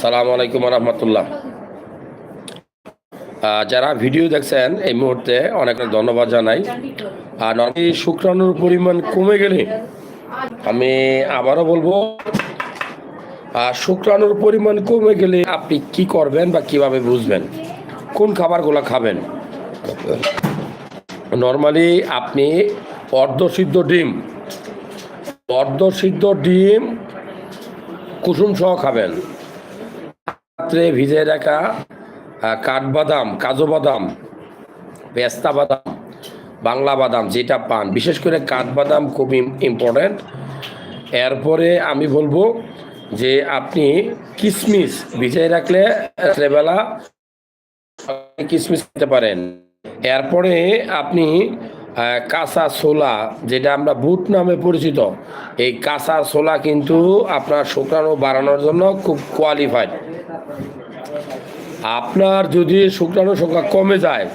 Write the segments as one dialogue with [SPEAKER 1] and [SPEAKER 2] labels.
[SPEAKER 1] সালাম আলাইকুম রহমতুল্লাহ। যারা ভিডিও দেখছেন, এই মুহূর্তে অনেক ধন্যবাদ জানাই। আর নর্মালি শুক্রাণুর পরিমাণ কমে গেলে আমি আবারও বলব আর শুক্রাণুর পরিমাণ কমে গেলে আপনি কি করবেন বা কীভাবে বুঝবেন? কোন খাবারগুলো খাবেন? নর্মালি আপনি অর্ধসিদ্ধ ডিম অর্ধসিদ্ধ ডিম কুসুম সহ খাবেন। রাত্রে ভিজে রাখা কাঠবাদাম, কাজু বাদাম, পেস্তা বাদাম, বাংলা বাদাম যেটা পান, বিশেষ করে কাঠবাদাম খুব ইম্পর্ট্যান্ট এরপরে আমি বলব যে আপনি কিশমিশ ভিজিয়ে রাখলে রাত্রেবেলা কিশমিশ খেতে পারেন। এরপরে আপনি কাঁচা ছোলা, যেটা আমরা বুট নামে পরিচিত, এই কাঁচা ছোলা কিন্তু আপনার শুক্রাণু বাড়ানোর জন্য খুব কোয়ালিফাইড আপনার যদি শুক্রাণু সংখ্যা কমে যায়,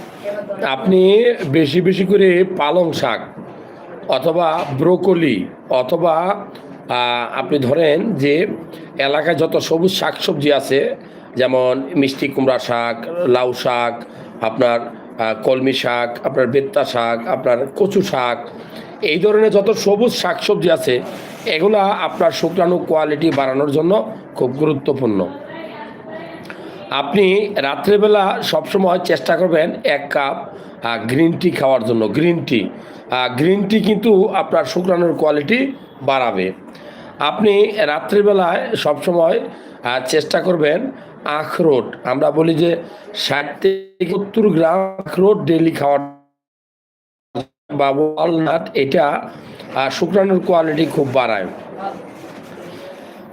[SPEAKER 1] আপনি বেশি বেশি করে পালং শাক অথবা ব্রোকলি অথবা আপনি ধরেন যে এলাকায় যত সবুজ শাকসবজি আছে, যেমন মিষ্টি কুমড়া শাক, লাউ শাক, আপনার কলমি শাক, আপনার বেত্তা শাক, আপনার কচু শাক, এই ধরনের যত সবুজ শাকসবজি আছে, এগুলা আপনার শুক্রাণু কোয়ালিটি বাড়ানোর জন্য খুব গুরুত্বপূর্ণ। আপনি রাত্রেবেলা সবসময় চেষ্টা করবেন এক কাপ গ্রিন টি খাওয়ার জন্য। গ্রিন টি গ্রিন টি কিন্তু আপনার শুক্রাণুর কোয়ালিটি বাড়াবে। আপনি রাত্রিবেলায় সবসময় চেষ্টা করবেন আখরোট। আমরা বলি যে ষাট থেকে সত্তর গ্রাম আখরোট ডেলি খাওয়া বা এটা শুক্রাণুর কোয়ালিটি খুব বাড়ায়।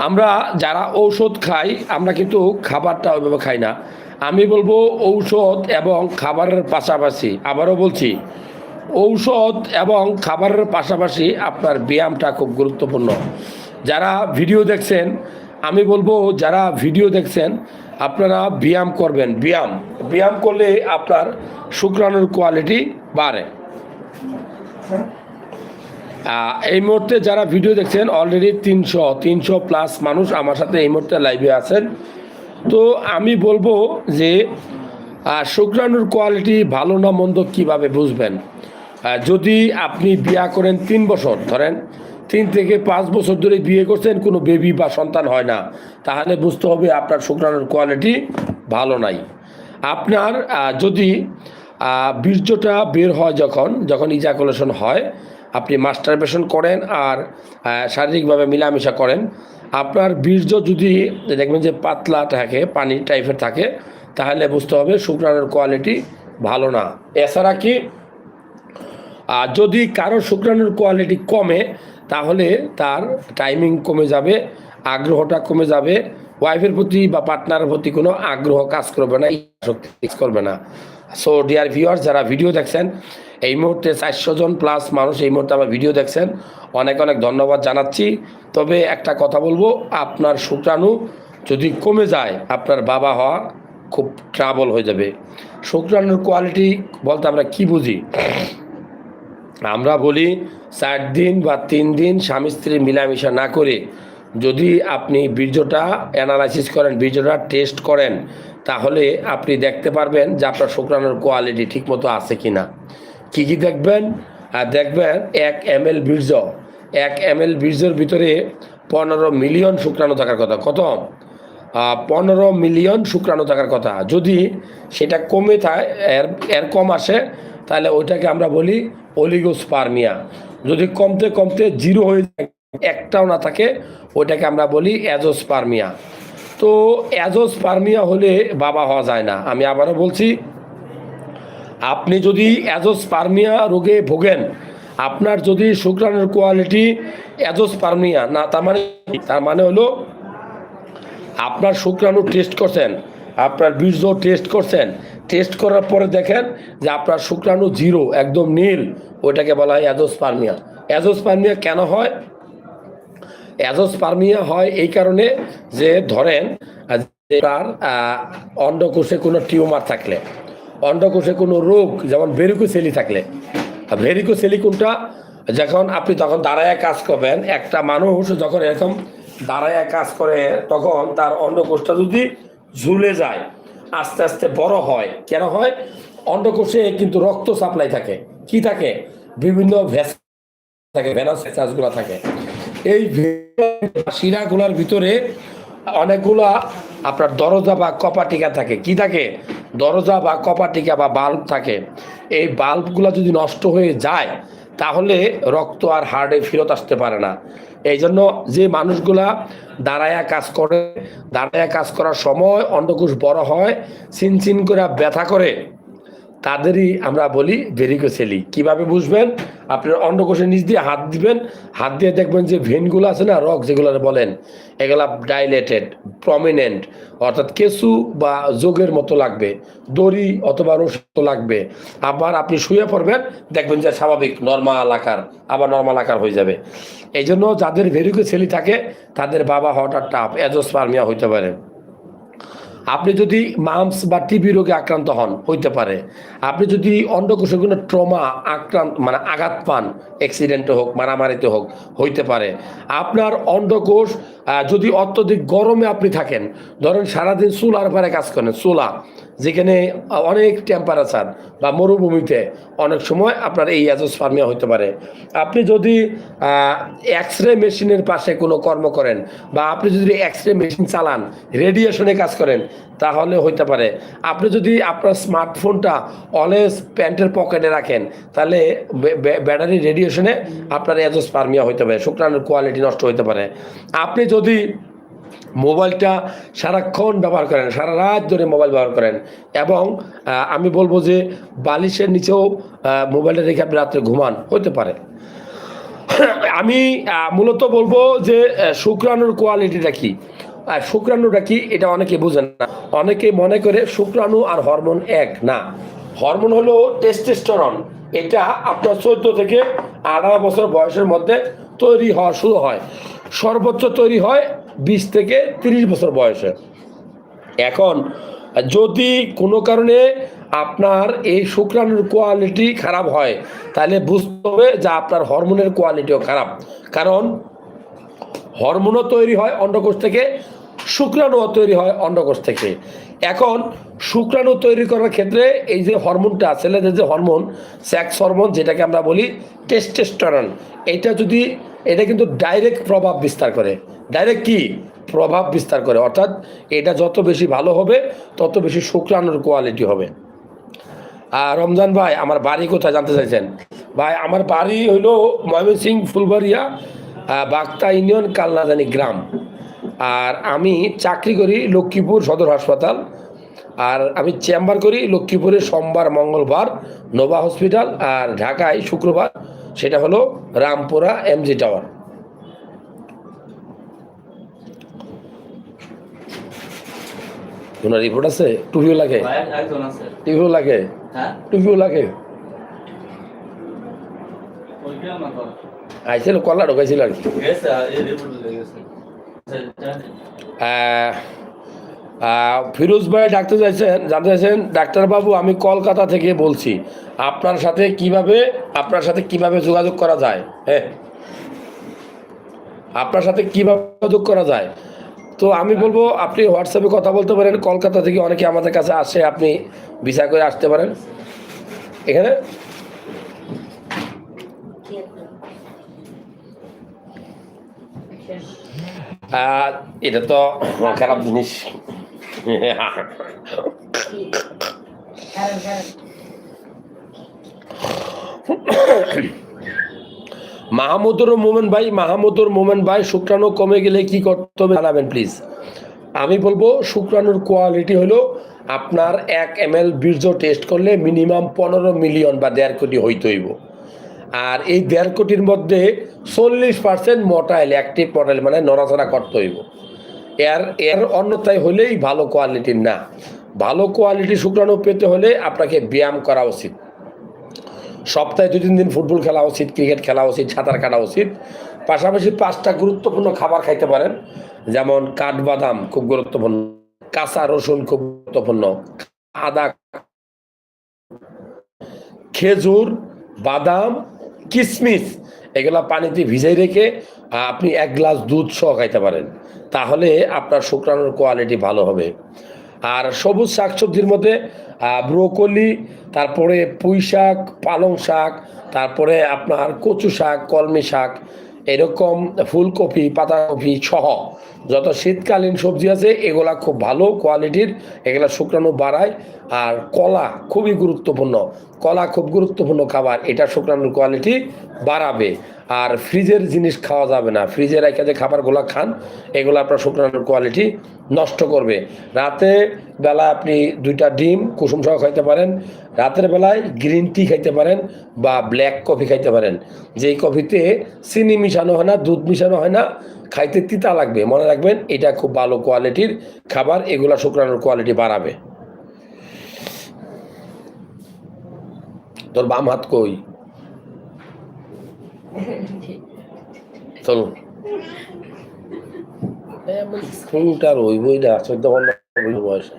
[SPEAKER 1] আমরা যারা ঔষধ খাই, আমরা কিন্তু খাবারটা ওইভাবে খাই না। আমি বলব ঔষধ এবং খাবারের পাশাপাশি, আবারও বলছি, ঔষধ এবং খাবারের পাশাপাশি আপনার ব্যায়ামটা খুব গুরুত্বপূর্ণ। যারা ভিডিও দেখছেন, আমি বলব যারা ভিডিও দেখছেন আপনারা ব্যায়াম করবেন, ব্যায়াম। ব্যায়াম করলে আপনার শুক্রাণুর কোয়ালিটি বাড়ে। এই মুহূর্তে যারা ভিডিও দেখছেন অলরেডি তিনশো তিনশো প্লাস মানুষ আমার সাথে এই মুহূর্তে লাইভে আছেন। তো আমি বলব যে শুক্রাণুর কোয়ালিটি ভালো না মন্দ কীভাবে বুঝবেন? যদি আপনি বিয়া করেন তিন বছর, ধরেন তিন থেকে পাঁচ বছর ধরে বিয়ে করছেন, কোনো বেবি বা সন্তান হয় না। তাহলে বুঝতে হবে আপনার শুক্রাণুর কোয়ালিটি ভালো নাই। আপনার যদি বীর্যটা বের হয় যখন যখন ইজাকুলেশন হয়, আপনি মাস্টারবেশন করেন আর শারীরিকভাবে মিলামিশা করেন, আপনার বীর্য যদি, দেখবেন যে পাতলা থাকে, পানি টাইপের থাকে, তাহলে বুঝতে হবে শুক্রাণুর কোয়ালিটি ভালো না। এছাড়া কি যদি কারও শুক্রাণুর কোয়ালিটি কমে তাহলে তার টাইমিং কমে যাবে, আগ্রহটা কমে যাবে ওয়াইফের প্রতি বা পার্টনারের প্রতি কোনো আগ্রহ কাজ করবে না, শক্তি কাজ করবে না। সো ডিয়ার ভিউয়ার্স যারা ভিডিও দেখছেন, এই মুহূর্তে চারশো জন প্লাস মানুষ এই মুহূর্তে আমার ভিডিও দেখছেন। অনেক অনেক ধন্যবাদ জানাচ্ছি। তবে একটা কথা বলব, আপনার শুক্রাণু যদি কমে যায়, আপনার বাবা হওয়া খুব ট্রাবল হয়ে যাবে। শুক্রাণুর কোয়ালিটি বলতে আমরা কি বুঝি? আমরা বলি চার দিন বা তিন দিন স্বামী স্ত্রী মিলামিশা না করে যদি আপনি বীর্যটা অ্যানালাইসিস করেন, বীর্যটা টেস্ট করেন, তাহলে আপনি দেখতে পারবেন যে আপনার শুক্রাণুর কোয়ালিটি ঠিকমতো আছে কি না কী কী দেখবেন? আর দেখবেন এক এম এল বীর্য। এক এম এল বীর্যের ভিতরে পনেরো মিলিয়ন শুক্রাণু থাকার কথা। কত? পনেরো মিলিয়ন শুক্রাণু থাকার কথা। যদি সেটা কমে থাকে এর এর কম আসে, তাহলে ওইটাকে আমরা বলি অলিগোস্পার্মিয়া যদি কমতে কমতে জিরো হয়ে যায়, একটাও না থাকে, ওইটাকে আমরা বলি অ্যাজোস্পার্মিয়া। তো অ্যাজোস্পার্মিয়া হলে বাবা হওয়া যায় না। আমি আবারও বলছি, আপনি যদি অ্যাজোস্পার্মিয়া রোগে ভোগেন, আপনার যদি শুক্রাণুর কোয়ালিটি অ্যাজোস্পার্মিয়া না, তার মানে তার মানে হলো, আপনার শুক্রাণু টেস্ট করছেন, আপনার বীর্য টেস্ট করছেন, টেস্ট করার পরে দেখেন যে আপনার শুক্রাণু জিরো, একদম নীল ওইটাকে বলা হয় অ্যাজোস্পার্মিয়া। অ্যাজোস্পার্মিয়া কেন হয়? অ্যাজোস্পার্মিয়া হয় এই কারণে যে ধরেন তার অন্ডকোষে কোনো টিউমার থাকলে, অন্ডকোষে কোনো রোগ, যেমন ভেরিকোসেলি থাকলে ভেরিকোসেলি কোনটা? যখন আপনি তখন দাঁড়ায় কাজ করবেন, একটা মানুষ যখন এরকম দাঁড়ায় কাজ করে, তখন তার অন্ডকোষটা যদি ঝুলে যায়, আস্তে আস্তে বড় হয়, কেন হয়? অন্ডকোষে কিন্তু রক্ত সাপ্লাই থাকে। কি থাকে? বিভিন্ন ভেস থাকে গুলো থাকে। এই শিরাগুলার ভিতরে অনেকগুলা আপনার দরজা বা কপাটিকা থাকে। কি থাকে? দরজা বা কপাটিকা বা বাল্ব থাকে। এই বাল্বগুলো যদি নষ্ট হয়ে যায়, তাহলে রক্ত আর হার্টে ফেরত আসতে পারে না। এই জন্য যে মানুষগুলা দাঁড়ায়া কাজ করে, দাঁড়ায়া কাজ করার সময় অন্ডকোষ বড় হয় চিনচিন করে ব্যথা করে তাদেরই আমরা বলি ভেরিকোসেলি কীভাবে বুঝবেন? আপনার অন্ডকোষের নিচ দিয়ে হাত দিবেন, হাত দিয়ে দেখবেন যে ভেনগুলো আছে না রক যেগুলো বলেন, এগুলা ডাইলেটেড প্রমিনেন্ট অর্থাৎ কেসু বা যোগের মতো লাগবে, দড়ি অথবা রস লাগবে। আবার আপনি শুয়ে পড়বেন, দেখবেন যে স্বাভাবিক নর্মাল আকার, আবার নর্মাল আকার হয়ে যাবে। এই জন্য যাদের ভেরিকোসেলি থাকে, তাদের বাবা হওয়াটা টাফ এজোস্পার্মিয়া হইতে পারে। আপনি যদি মামস বা টিবি রোগে আক্রান্ত হন, হইতে পারে। আপনি যদি অন্ডকোষে কোনো ট্রমা আক্রান্ত মানে আঘাত পান অ্যাক্সিডেন্টে হোক, মারামারিতে হোক, হইতে পারে। আপনার অন্ডকোষ যদি অত্যধিক গরমে আপনি থাকেন, ধরেন সারাদিন চুলার পারে কাজ করেন, চুলা যেখানে অনেক টেম্পারেচার বা মরুভূমিতে অনেক সময় আপনার এই অ্যাজোস্পার্মিয়া হতে পারে। আপনি যদি এক্স রে মেশিনের পাশে কোনো কর্ম করেন বা আপনি যদি এক্স রে মেশিন চালান রেডিয়েশনে কাজ করেন, তাহলে হইতে পারে। আপনি যদি আপনার স্মার্টফোনটা অলওয়েজ প্যান্টের পকেটে রাখেন, তাহলে ব্যাটারি রেডিয়েশনে আপনার অ্যাজোস্পার্মিয়া হইতে পারে, শুক্রাণুর কোয়ালিটি নষ্ট হইতে পারে। আপনি যদি মোবাইলটা সারাক্ষণ ব্যবহার করেন, সারা রাত ধরে মোবাইল ব্যবহার করেন। এবং আমি বলব যে বালিশের নিচেও মোবাইলটা রেখে আপনি রাত্রে ঘুমান হতে পারে। আমি মূলত বলব যে শুক্রাণুর কোয়ালিটিটা কি? শুক্রাণুটা কি? এটা অনেকে বুঝেন না। অনেকে মনে করে শুক্রাণু আর হরমোন এক, না। হরমোন হলো টেস্টোস্টেরন এটা আপনার চোদ্দ থেকে আঠারো বছর বয়সের মধ্যে তৈরি হওয়া শুরু হয়। সর্বোচ্চ তৈরি হয় বিশ থেকে তিরিশ বছর বয়সে। এখন যদি কোনো কারণে আপনার এই শুক্রাণুর কোয়ালিটি খারাপ হয়, তাহলে বুঝতে হবে যে আপনার হরমোনের কোয়ালিটিও খারাপ। কারণ হরমোনও তৈরি হয় অন্ডকোষ থেকে, শুক্রাণুও তৈরি হয় অন্ডকোষ থেকে। এখন শুক্রাণু তৈরি করার ক্ষেত্রে এই যে হরমোনটা ছেলেদের যে হরমোন সেক্স হরমোন যেটাকে আমরা বলি টেস্টেস্টরন এটা যদি এটা কিন্তু ডাইরেক্ট প্রভাব বিস্তার করে। ডাইরেক্ট কি? প্রভাব বিস্তার করে। অর্থাৎ এটা যত বেশি ভালো হবে, তত বেশি শুক্রাণুর কোয়ালিটি হবে। আর রমজান ভাই, আমার বাড়ি কোথায় জানতে চাইছেন? ভাই, আমার বাড়ি হইল ময়মনসিং ফুলবাড়িয়া বাগতা ইউনিয়ন কালনাদানি গ্রাম। আর আমি চাকরি করি লক্ষ্মীপুর সদর হাসপাতাল। আর আমি চেম্বার করি লক্ষ্মীপুরে সোমবার, মঙ্গলবার, নোভা হসপিটাল আর ঢাকায় শুক্রবার। সেটা হলো রামপুরা এমজি টাওয়ার। ওনার রিপোর্ট আছে? টুপিও লাগে? টুপিও লাগে?
[SPEAKER 2] হ্যাঁ?
[SPEAKER 1] টুপিও লাগে? আইছিল কল্লা ঢোকাইছিল আর কি। ফিরোজ ভাই ডাক্তার চাইছেন, জানতে চাইছেন, ডাক্তারবাবু, আমি কলকাতা থেকে বলছি, আপনার সাথে কীভাবে, আপনার সাথে কীভাবে যোগাযোগ করা যায়? হ্যাঁ। আপনার সাথে কীভাবে যোগাযোগ করা যায়? তো আমি বলব, আপনি হোয়াটসঅ্যাপে কথা বলতে পারেন, কলকাতা থেকে অনেকে আমাদের কাছে আসে, আপনি ভিসা করে আসতে পারেন। এখানে? এটা তো খারাপ জিনিস। মাহমুদুর মোমেন ভাই, মাহমুদুর মোমেন ভাই, শুক্রাণু কমে গেলে কি করতে হবে জানাবেন প্লিজ আমি বলব, শুক্রাণুর কোয়ালিটি হলো আপনার এক এম এল বীর্য টেস্ট করলে মিনিমাম পনেরো মিলিয়ন বা দেড় কোটি হইতে হইব। আর এই দেড় কোটির মধ্যে চল্লিশ পার্সেন্ট মোটাইল অ্যাক্টিভ মোটাইল মানে নড়াচড়া করতে হইব। এর এর অন্যথায় হলেই ভালো কোয়ালিটির না। ভালো কোয়ালিটি শুক্রাণু পেতে হলে আপনাকে ব্যায়াম করা উচিত। সপ্তাহে দু তিন দিন ফুটবল খেলা উচিত, ক্রিকেট খেলা উচিত, সাঁতার কাটা উচিত। পাশাপাশি পাঁচটা গুরুত্বপূর্ণ খাবার খাইতে পারেন। যেমন কাঠবাদাম খুব গুরুত্বপূর্ণ, কাঁচা রসুন খুব গুরুত্বপূর্ণ, আদা, খেজুর, বাদাম, কিসমিস, এগুলা পানিতে ভিজাই রেখে আপনি এক গ্লাস দুধ সহ খাইতে পারেন। তাহলে আপনার শুক্রাণুর কোয়ালিটি ভালো হবে। আর সবুজ শাকসবজির মধ্যে ব্রোকলি, তারপরে পুঁই শাক, পালং শাক, তারপরে আপনার কচু শাক, কলমি শাক, এরকম ফুলকপি, পাতাকপি সহ যত শীতকালীন সবজি আছে, এগুলা খুব ভালো কোয়ালিটির এগুলা শুক্রাণু বাড়ায়। আর কলা খুবই গুরুত্বপূর্ণ। কলা খুব গুরুত্বপূর্ণ খাবার, এটা শুক্রাণুর কোয়ালিটি বাড়াবে। আর ফ্রিজের জিনিস খাওয়া যাবে না। ফ্রিজে রেখে যে খাবারগুলো খান, এগুলো আপনার শুক্রাণুর কোয়ালিটি নষ্ট করবে। রাতে বেলা আপনি দুইটা ডিম, কুসুম সহ খাইতে পারেন, রাতের বেলায় গ্রিন টি খাইতে পারেন বা ব্ল্যাক কফি খাইতে পারেন। যেই কফিতে চিনি মিশানো হয় না, দুধ মিশানো হয় না, খাইতে তিতা লাগবে। মনে রাখবেন, এটা খুব ভালো কোয়ালিটির খাবার, এগুলা শুক্রাণুর কোয়ালিটি বাড়াবে। তোর বাম হাত কই? চলুন এমন ফোনটার ওই বইটা চোদ্দ বয়সে।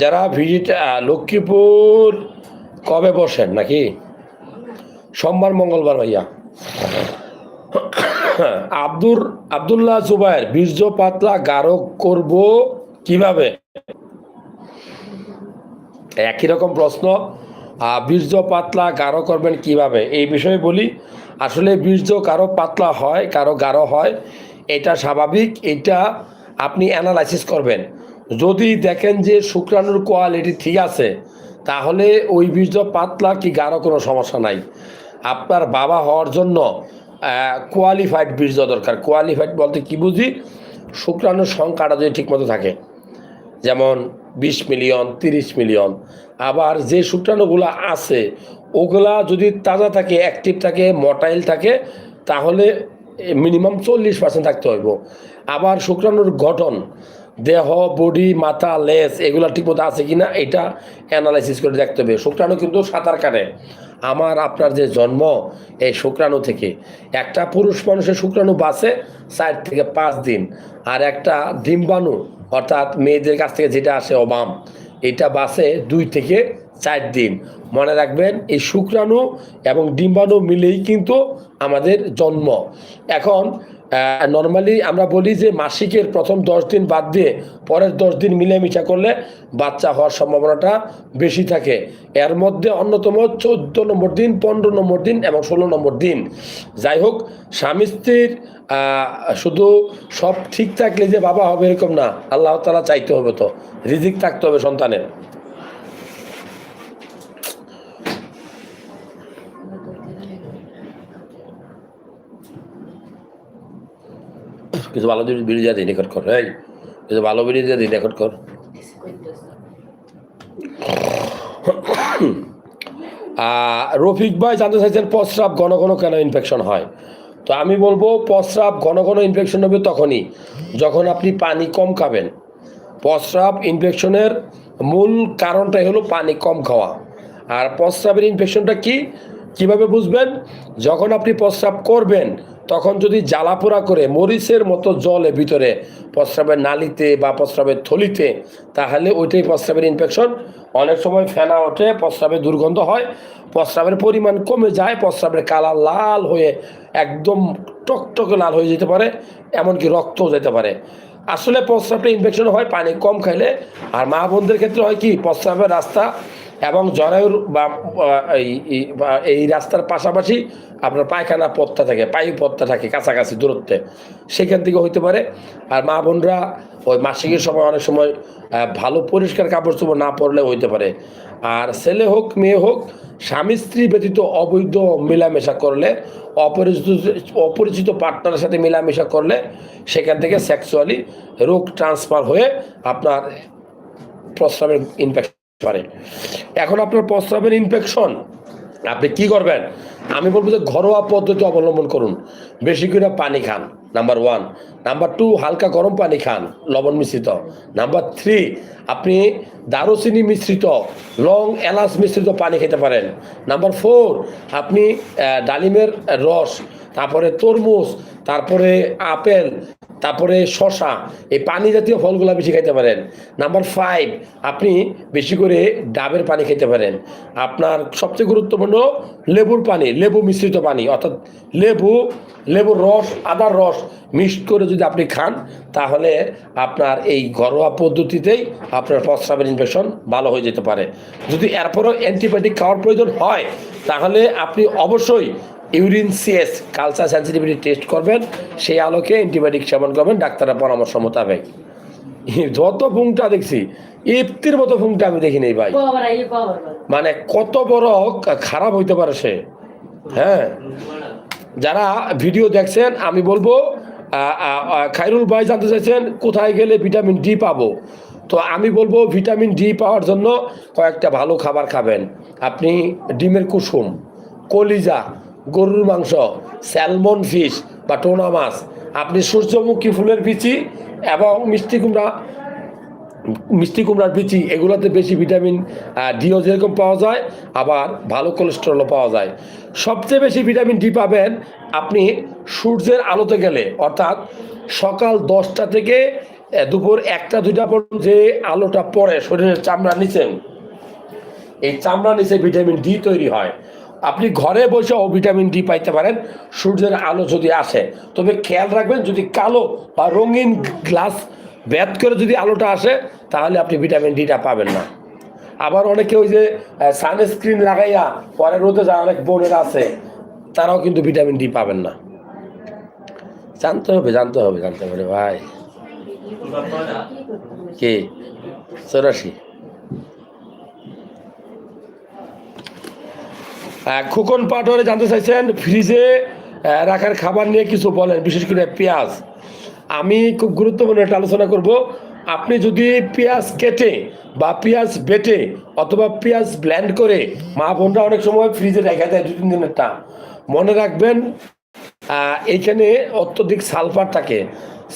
[SPEAKER 1] যারা ভিজিট লক্ষ্মীপুর কবে বসেন নাকি? সোমবার, মঙ্গলবার ভাইয়া। আব্দুর, আব্দুল্লাহ জুবাইর, বীর্য পাতলা, গাঢ় করব কীভাবে? একই রকম প্রশ্ন বীর্য পাতলা, গাঢ় করবেন কীভাবে? এই বিষয়ে বলি, আসলে বীর্য কারও পাতলা হয় কারও গাঢ় হয়, এটা স্বাভাবিক, এটা আপনি অ্যানালাইসিস করবেন। যদি দেখেন যে শুক্রাণুর কোয়ালিটি ঠিক আছে, তাহলে ওই বীর্য পাতলা কি গাঢ় কোনো সমস্যা নাই। আপনার বাবা হওয়ার জন্য কোয়ালিফাইড বীর্য দরকার। কোয়ালিফাইড বলতে কি বুঝি? শুক্রাণুর সংখ্যাটা যদি ঠিকমতো থাকে, যেমন বিশ মিলিয়ন তিরিশ মিলিয়ন আবার যে শুক্রাণুগুলো আছে, ওগুলা যদি তাজা থাকে অ্যাক্টিভ থাকে মটাইল থাকে, তাহলে মিনিমাম চল্লিশ পার্সেন্ট থাকতে হইব। আবার শুক্রাণুর গঠন দেহ বডি মাথা লেস এগুলো ঠিকমতো আছে কিনা এটা অ্যানালাইসিস করে দেখতে হবে। শুক্রাণু কিন্তু সাঁতার কাটে। আমার, আপনার যে জন্ম, এই শুক্রাণু থেকে। একটা পুরুষ মানুষের শুক্রাণু বাঁচে চার থেকে পাঁচ দিন। আর একটা ডিম্বাণু, অর্থাৎ মেয়েদের কাছ থেকে যেটা আসে, অবাম, এটা বাসে দুই থেকে চার দিন। মনে রাখবেন, এই শুক্রাণু এবং ডিম্বাণু মিলেই কিন্তু আমাদের জন্ম। এখন নর্মালি আমরা বলি যে মাসিকের প্রথম দশ দিন বাদ দিয়ে পরের দশ দিন মিলেমিশা করলে বাচ্চা হওয়ার সম্ভাবনাটা বেশি থাকে। এর মধ্যে অন্যতম চোদ্দ নম্বর দিন, পনেরো নম্বর দিন এবং ষোলো নম্বর দিন। যাই হোক, স্বামী স্ত্রীর শুধু সব ঠিক থাকলে যে বাবা হবে এরকম না। আল্লাহ তালা চাইতে হবে তো। রিজিক থাকতে হবে সন্তানের। কিছু ভালো বিড়ি দিয়ে রেকর্ড কর, এই। কিছু ভালো বিড়ি দিয়ে রেকর্ড কর। রফিক ভাই জানতে চাইছেন, প্রস্রাব ঘন ঘন কেন ইনফেকশন হয়? তো আমি বলব, প্রস্রাব ঘন ঘন ইনফেকশন হবে তখনই, যখন আপনি পানি কম খাবেন। প্রস্রাব ইনফেকশনের মূল কারণটাই হলো পানি কম খাওয়া। আর প্রস্রাবের ইনফেকশনটা কি? কীভাবে বুঝবেন? যখন আপনি প্রস্রাব করবেন তখন যদি জ্বালাপোড়া করে মরিচের মতো জলে ভিতরে প্রস্রাবের নালিতে বা প্রস্রাবের থলিতে, তাহলে ওইটাই প্রস্রাবের ইনফেকশন অনেক সময় ফেনা ওঠে, প্রস্রাবের দুর্গন্ধ হয়, প্রস্রাবের পরিমাণ কমে যায়, প্রস্রাবের কালার লাল হয়ে একদম টকটকে লাল হয়ে যেতে পারে, এমনকি রক্তও যেতে পারে। আসলে প্রস্রাবটা ইনফেকশন হয়, পানি কম খাইলে। আর মা বোনদের ক্ষেত্রে হয় কি, প্রস্রাবের রাস্তা এবং জরায়ুর বা এই- রাস্তার পাশাপাশি আপনার পায়খানা পথটা থাকে, পায়ু পথটা থাকে কাছাকাছি দূরত্বে। সেখান থেকে হইতে পারে। আর মা বোনরা ওই মাসিকের সময় অনেক সময় ভালো পরিষ্কার কাপড় চোপড় না পরলে হইতে পারে। আর ছেলে হোক, মেয়ে হোক, স্বামী স্ত্রী ব্যতীত অবৈধ মেলামেশা করলে, অপরিচিত অপরিচিত পার্টনারের সাথে মেলামেশা করলে, সেখান থেকে সেক্সুয়ালি রোগ ট্রান্সফার হয়ে আপনার প্রস্রাবের ইনফেকশন পারে। এখন আপনার প্রস্রাবের ইনফেকশন আপনি কি করবেন? আমি বলব যে ঘরোয়া পদ্ধতি অবলম্বন করুন। বেশি করে পানি খান নাম্বার ওয়ান নাম্বার টু হালকা গরম পানি খান, লবণ মিশ্রিত। নাম্বার থ্রি আপনি দারুচিনি মিশ্রিত, লং এলাচ মিশ্রিত পানি খেতে পারেন। নাম্বার ফোর আপনি ডালিমের রস, তারপরে তরমুজ তারপরে আপেল, তারপরে শশা এই পানি জাতীয় ফলগুলো বেশি খাইতে পারেন। নাম্বার ফাইভ আপনি বেশি করে ডাবের পানি খেতে পারেন। আপনার সবচেয়ে গুরুত্বপূর্ণ লেবুর পানি, লেবু মিশ্রিত পানি, অর্থাৎ লেবু, লেবুর রস, আদার রস মিক্সড করে যদি আপনি খান, তাহলে আপনার এই ঘরোয়া পদ্ধতিতেই আপনার প্রস্রাবের ইনফেকশন ভালো হয়ে যেতে পারে। যদি এরপরও অ্যান্টিবায়োটিক খাওয়ার প্রয়োজন হয়, তাহলে আপনি অবশ্যই urine C S culture sensitivity test করবেন সেই আলোকে অ্যান্টিবায়োটিক সেবন করবেন ডাক্তারের পরামর্শ মোতাবেক। যত ফুংটা দেখছি ইফতির মতো ফুংটা আমি দেখি নেই ভাই। মানে কত বড় খারাপ হইতে পারে সে। হ্যাঁ। যারা ভিডিও দেখছেন আমি বলব খাইরুল ভাই জানতে চাইছেন কোথায় গেলে ভিটামিন ডি পাবো? তো আমি বলব ভিটামিন ডি পাওয়ার জন্য কয়েকটা ভালো খাবার খাবেন। আপনি ডিমের কুসুম কলিজা গরুর মাংস স্যালমন ফিশ বা টোনা মাছ। আপনি সূর্যমুখী ফুলের বিচি এবং মিষ্টি কুমড়া, মিষ্টি কুমড়ার বিচি, এগুলোতে বেশি ভিটামিন ডিও যেরকম পাওয়া যায়, আবার ভালো কোলেস্টেরলও পাওয়া যায়। সবচেয়ে বেশি ভিটামিন ডি পাবেন আপনি সূর্যের আলোতে গেলে, অর্থাৎ সকাল দশটা থেকে দুপুর একটা, দুইটা পর্যন্ত যে আলোটা পড়ে শরীরের চামড়ার নিচে, এই চামড়ার নিচে ভিটামিন ডি তৈরি হয়। আপনি ঘরে বসেও ভিটামিন ডি পাইতে পারেন সূর্যের আলো যদি আসে। তবে খেয়াল রাখবেন যদি কালো বা রঙিন গ্লাস ব্যাত করে যদি আলোটা আসে তাহলে আপনি ভিটামিন ডিটা পাবেন না। আবার অনেকে ওই যে সানস্ক্রিন লাগাইয়া পরে রোদে যা অনেক বোনেরা আছে তারাও কিন্তু ভিটামিন ডি পাবেন না। জানতে হবে জানতে হবে জানতে হবে ভাই। কে? চৌরাশি। খোকন পাটোয়ারে জানতে চাইছেন, ফ্রিজে রাখার খাবার নিয়ে কিছু বলেন, বিশেষ করে পেঁয়াজ। আমি খুব গুরুত্বপূর্ণ একটা আলোচনা করব। আপনি যদি পেঁয়াজ কেটে বা পেঁয়াজ বেটে অথবা পেঁয়াজ ব্ল্যান্ড করে, মা বোনরা অনেক সময় ফ্রিজে রেখে দেয় দু তিন দিনের দিনেরটা মনে রাখবেন এইখানে অত্যধিক সালফার থাকে।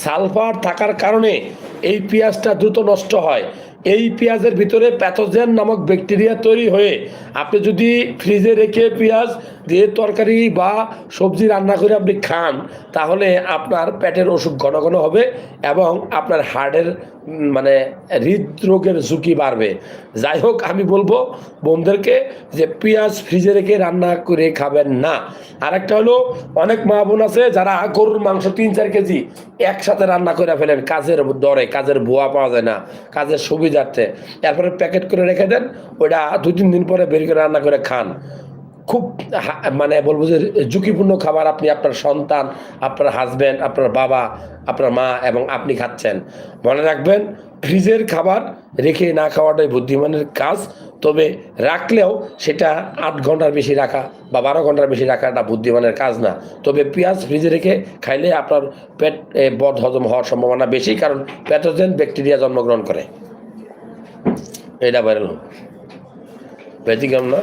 [SPEAKER 1] সালফার থাকার কারণে এই পেঁয়াজটা দ্রুত নষ্ট হয়। এই পেঁয়াজের ভিতরে প্যাথোজেন নামক ব্যাকটেরিয়া তৈরি হয়ে আপনি যদি ফ্রিজে রেখে পেঁয়াজ দিয়ে তরকারি বা সবজি রান্না করে আপনি খান, তাহলে আপনার পেটের অসুখ ঘন ঘন হবে এবং আপনার হার্টের মানে হৃদরোগের ঝুঁকি বাড়বে। যাই হোক, আমি বলব বোনদেরকে যে পেঁয়াজ ফ্রিজে রেখে রান্না করে খাবেন না। আরেকটা হলো, অনেক মা বোন আছে যারা গরুর মাংস তিন চার কেজি একসাথে রান্না করে ফেলেন, কাজের দরে, কাজের ভুয়া পাওয়া যায় না, কাজের সুবিধার্থে। এরপরে প্যাকেট করে রেখে দেন, ওইটা দু তিন দিন পরে বের করে রান্না করে খান। খুব মানে বলব যে ঝুঁকিপূর্ণ খাবার আপনি আপনার সন্তান, আপনার হাজব্যান্ড আপনার বাবা, আপনার মা এবং আপনি খাচ্ছেন। মনে রাখবেন, ফ্রিজের খাবার রেখে না খাওয়াটাই বুদ্ধিমানের কাজ, তবে রাখলেও সেটা আট ঘণ্টার বেশি রাখা বা বারো ঘণ্টার বেশি রাখাটা বুদ্ধিমানের কাজ না। তবে পেঁয়াজ ফ্রিজে রেখে খাইলে আপনার পেট বদ হজম হওয়ার সম্ভাবনা বেশি, কারণ প্যাথোজেন ব্যাকটেরিয়া জন্মগ্রহণ করে। এটা ভাইরাল ব্যতিক্রম না?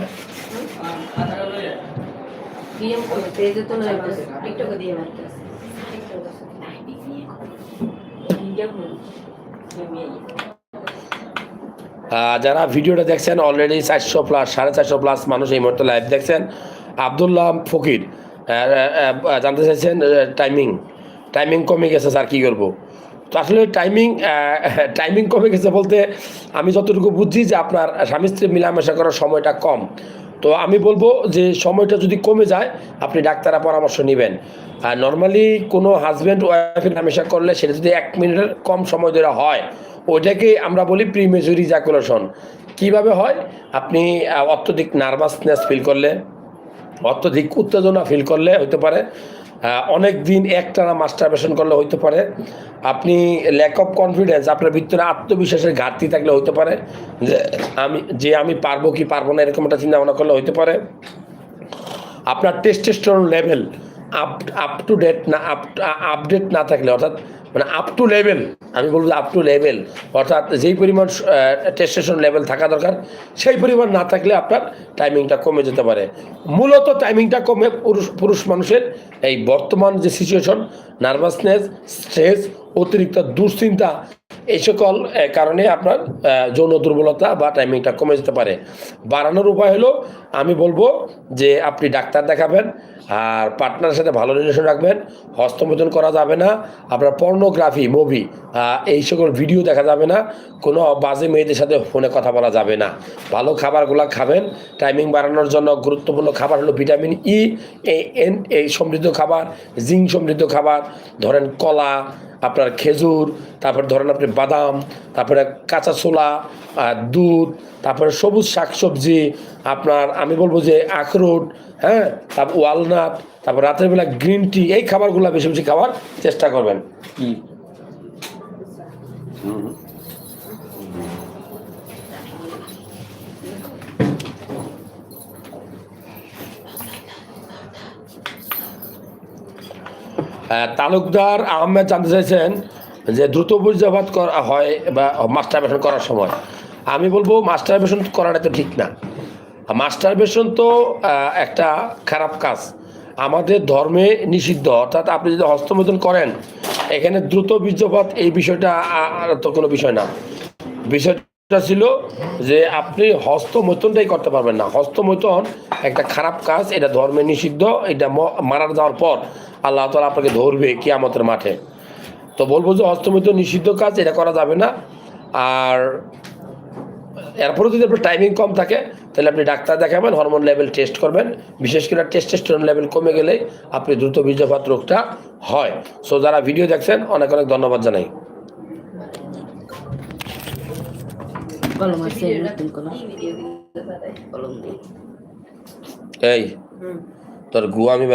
[SPEAKER 3] ডিএম পেজে তো টিকটকে দিয়ে মারতেছে
[SPEAKER 1] আহ, যারা ভিডিওটা দেখছেন অলরেডি চারশো প্লাস সাড়ে চারশো প্লাস মানুষ এই মুহূর্তে লাইভ দেখছেন। আবদুল্লাহ ফকির জানতে চাইছেন টাইমিং টাইমিং কমে গেছে স্যার কী করব? তো আসলে টাইমিং টাইমিং কমে গেছে বলতে আমি যতটুকু বুঝছি যে আপনার স্বামী স্ত্রী মিলামেশা করার সময়টা কম। তো আমি বলব যে সময়টা যদি কমে যায়, আপনি ডাক্তাররা পরামর্শ নেবেন। আর নর্মালি কোনো হাজব্যান্ড ওয়াইফের নামেশা করলে সেটা যদি এক মিনিটের কম সময় ধরে হয়, ওইটাকে আমরা বলি প্রিমেজুরি জ্যাকুলেশন কীভাবে হয়? আপনি অত্যধিক নার্ভাসনেস ফিল করলে, অত্যধিক উত্তেজনা ফিল করলে হতে পারে। অনেক দিন একটানা মাস্টারবেশন করলে হইতে পারে। আপনি ল্যাক অফ কনফিডেন্স আপনার ভিতরে আত্মবিশ্বাসের ঘাটতি থাকলে হইতে পারে। যে আমি যে আমি পারব কি পারব না এরকম একটা চিন্তা ভাবনা করলে হইতে পারে। আপনার testosterone level up up to date না আপ আপডেট না থাকলে, অর্থাৎ মানে আপ টু লেভেল আমি বলব আপ টু লেভেল অর্থাৎ যেই পরিমাণ টেস্টেশন লেভেল থাকা দরকার, সেই পরিমাণ না থাকলে আপনার টাইমিংটা কমে যেতে পারে। মূলত টাইমিংটা কমে পুরুষ পুরুষ মানুষের এই বর্তমান যে সিচুয়েশন নার্ভাসনেস স্ট্রেস অতিরিক্ত দুশ্চিন্তা এই সকল কারণে আপনার যৌন দুর্বলতা বা টাইমিংটা কমে যেতে পারে। বাড়ানোর উপায় হলো, আমি বলব যে আপনি ডাক্তার দেখাবেন, আর পার্টনারের সাথে ভালো রিলেশন রাখবেন হস্তমোচন করা যাবে না, আপনার পর্নোগ্রাফি মুভি এই সকল ভিডিও দেখা যাবে না, কোনো বাজে মেয়েদের সাথে ফোনে কথা বলা যাবে না। ভালো খাবারগুলো খাবেন টাইমিং বাড়ানোর জন্য গুরুত্বপূর্ণ খাবার হলো ভিটামিন ই এ এন এই সমৃদ্ধ খাবার জিঙ্ক সমৃদ্ধ খাবার, ধরেন কলা আপনার খেজুর, তারপর ধরেন আপনি বাদাম, তারপরে কাঁচা ছোলা দুধ, তারপরে সবুজ শাকসবজি, আপনার আমি বলব যে আখরোট হ্যাঁ তারপর ওয়ালনাট, তারপর রাতের বেলা গ্রিন টি, এই খাবারগুলো বেশি বেশি খাওয়ার চেষ্টা করবেন। কি তালুকদার আহমেদ জানতে চাইছেন যে দ্রুত বীর্যপাত করা হয় বা মাস্টারবেশন করার সময়। আমি বলব মাস্টারবেশন করাটা তো ঠিক না। মাস্টারবেশন তো একটা খারাপ কাজ। আমাদের ধর্মে নিষিদ্ধ, অর্থাৎ আপনি যদি হস্তমোচন করেন, এখানে দ্রুত বীর্যপাত এই বিষয়টা তো কোনো বিষয় না। বিষয়টা ছিল যে আপনি হস্তমৈথনটাই করতে পারবেন না। হস্তমৈথন একটা খারাপ কাজ, এটা ধর্মে নিষিদ্ধ, এটা ম- মারা যাওয়ার পর আল্লাহ তালা আপনাকে ধরবে কিয়ামতের মাঠে। তো বলব যে হস্তমৈথন নিষিদ্ধ কাজ, এটা করা যাবে না। আর এরপরে যদি আপনার টাইমিং কম থাকে, তাহলে আপনি ডাক্তার দেখাবেন হরমোন লেভেল টেস্ট করবেন। বিশেষ করে টেস্টেস্টোরন লেভেল কমে গেলে আপনি দ্রুত বীর্যপাত রোগটা হয়। সো যারা ভিডিও দেখছেন, অনেক অনেক ধন্যবাদ জানাই।
[SPEAKER 4] কলম আছে নতুন কলম। কলম
[SPEAKER 1] এই তোর গুয়া আমি